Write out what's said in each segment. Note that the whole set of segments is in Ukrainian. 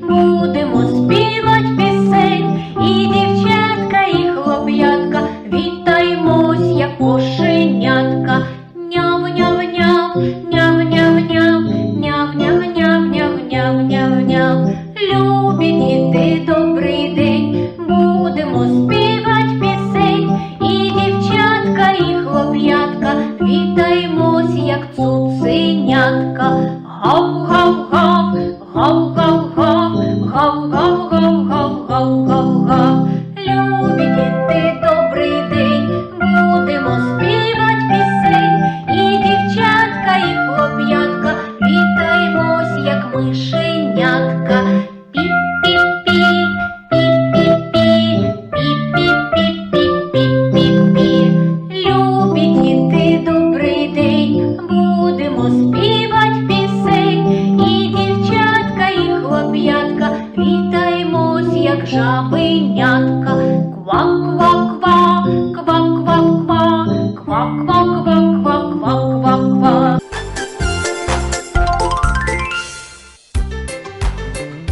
будемо співать пісень, і дівчатка, і хлоп'ятка, вітаймось, як кошенятка. Няв-няв-няв, няв-няв-няв, няв-няв-няв-няв-няв-няв-няв. Любі діти, добрий день, будемо співать пісень, і дівчатка, і хлоп'ятка, вітаймось, як цуценятка.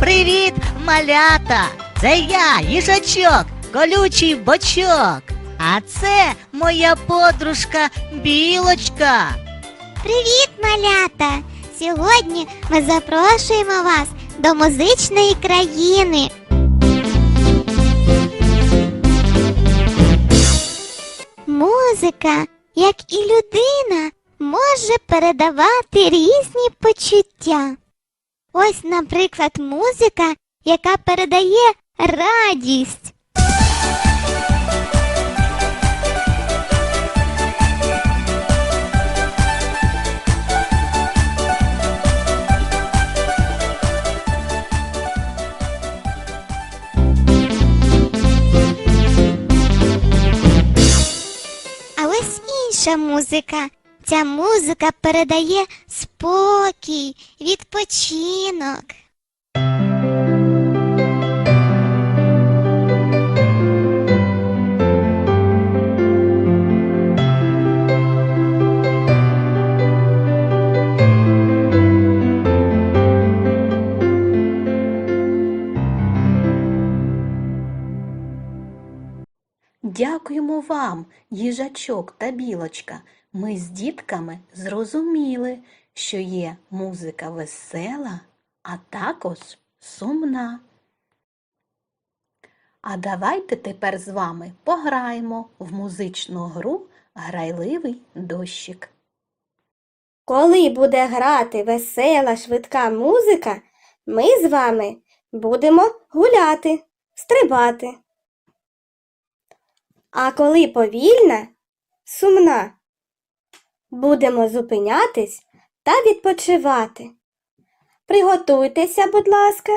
Привіт, малята! Це я, їжачок, колючий бочок. А це моя подружка білочка. Привіт, малята! Сьогодні ми запрошуємо вас до музичної країни. Музика, як і людина, може передавати різні почуття. Ось, наприклад, музика, яка передає радість. Музика. Ця музика передає спокій, відпочинок. Дякуємо вам, їжачок та білочка. Ми з дітками зрозуміли, що є музика весела, а також сумна. А давайте тепер з вами пограємо в музичну гру Грайливий дощик. Коли буде грати весела швидка музика, ми з вами будемо гуляти, стрибати. А коли повільна, сумна, будемо зупинятись та відпочивати. Приготуйтеся, будь ласка.